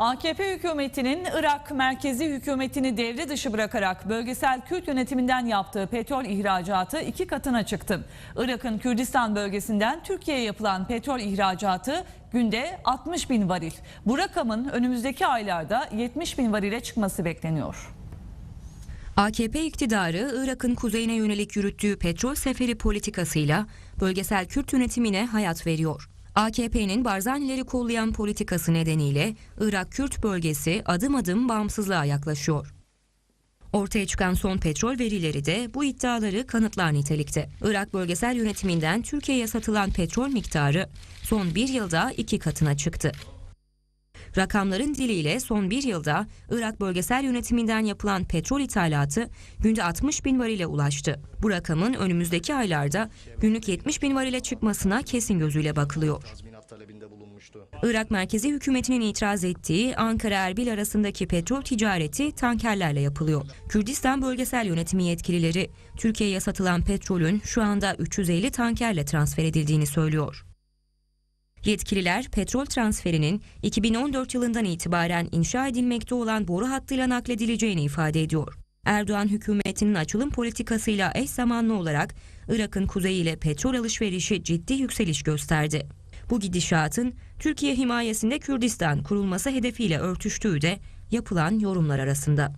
AKP hükümetinin Irak merkezi hükümetini devre dışı bırakarak bölgesel Kürt yönetiminden yaptığı petrol ihracatı iki katına çıktı. Irak'ın Kürdistan bölgesinden Türkiye'ye yapılan petrol ihracatı günde 60 bin varil. Bu rakamın önümüzdeki aylarda 70 bin varile çıkması bekleniyor. AKP iktidarı Irak'ın kuzeyine yönelik yürüttüğü petrol seferi politikasıyla bölgesel Kürt yönetimine hayat veriyor. AKP'nin Barzanileri kollayan politikası nedeniyle Irak Kürt bölgesi adım adım bağımsızlığa yaklaşıyor. Ortaya çıkan son petrol verileri de bu iddiaları kanıtlar nitelikte. Irak bölgesel yönetiminden Türkiye'ye satılan petrol miktarı son bir yılda iki katına çıktı. Rakamların diliyle son bir yılda Irak bölgesel yönetiminden yapılan petrol ithalatı günde 60 bin varile ulaştı. Bu rakamın önümüzdeki aylarda günlük 70 bin varile çıkmasına kesin gözüyle bakılıyor. Irak merkezi hükümetinin itiraz ettiği Ankara-Erbil arasındaki petrol ticareti tankerlerle yapılıyor. Kürdistan bölgesel yönetimi yetkilileri Türkiye'ye satılan petrolün şu anda 350 tankerle transfer edildiğini söylüyor. Yetkililer petrol transferinin 2014 yılından itibaren inşa edilmekte olan boru hattıyla nakledileceğini ifade ediyor. Erdoğan hükümetinin açılım politikasıyla eş zamanlı olarak Irak'ın kuzeyiyle petrol alışverişi ciddi yükseliş gösterdi. Bu gidişatın Türkiye himayesinde Kürdistan kurulması hedefiyle örtüştüğü de yapılan yorumlar arasında.